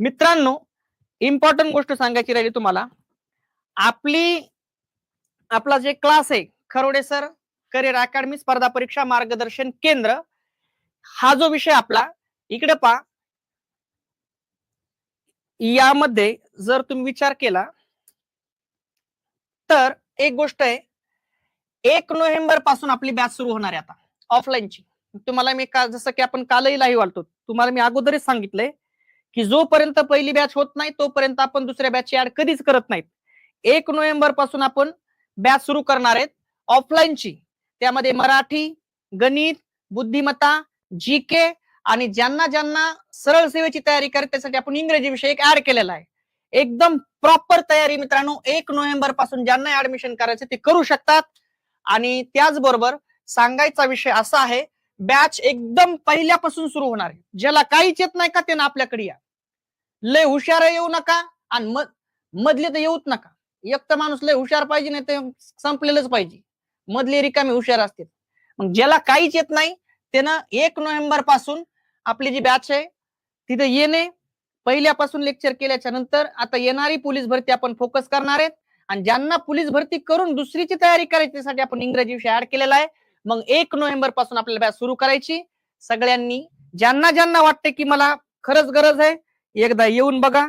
मित्रांनो इम्पॉर्टंट गोष्ट सांगायची राहिली तुम्हाला. आपली आपला जे क्लास आहे खरोडे सर करिअर अकॅडमी स्पर्धा परीक्षा मार्गदर्शन केंद्र हा जो विषय आपला इकडे पहा. यामध्ये जर तुम्ही विचार केला तर एक गोष्ट आहे एक नोव्हेंबरपासून आपली बॅच सुरू होणार आहे आता ऑफलाईनची तुम्हाला मी का जसं की आपण कालही लाईव्ह आलतो तुम्हाला मी अगोदरच सांगितलंय की जोपर्यंत पहिली बॅच होत नाही तोपर्यंत आपण दुसऱ्या बॅचची ऍड कधीच करत नाहीत. एक नोव्हेंबरपासून आपण बॅच सुरू करणार आहेत ऑफलाईनची त्यामध्ये मराठी गणित बुद्धिमत्ता जी के आणि ज्यांना ज्यांना सरळ सेवेची तयारी करत त्यासाठी आपण इंग्रजी विषय एक ऍड केलेला आहे. एकदम प्रॉपर तयारी मित्रांनो एक नोव्हेंबरपासून ज्यांना ऍडमिशन करायचं ते करू शकतात. आणि त्याचबरोबर सांगायचा विषय असा आहे बॅच एकदम पहिल्यापासून सुरू होणार आहे. ज्याला काहीच येत नाही का त्यांना आपल्याकडे या. लय हुशार येऊ नका. आणि मध मधले तर येऊच नका. एक तर माणूस लय हुशार पाहिजे नाही ते संपलेलंच पाहिजे. मधले रिकामे हुशार असतील मग ज्याला काहीच येत नाही त्यानं एक नोव्हेंबरपासून आपली जी बॅच आहे तिथे येणे पहिल्यापासून लेक्चर केल्याच्यानंतर आता येणारी पोलीस भरती आपण फोकस करणार आहेत. आणि ज्यांना पोलीस भरती करून दुसरीची तयारी करायची त्यासाठी आपण इंग्रजी विषय ऍड केलेला आहे. मग एक नोव्हेंबरपासून आपल्याला बॅच सुरू करायची. सगळ्यांनी ज्यांना ज्यांना वाटते की मला खरंच गरज आहे एकदा येऊन बघा.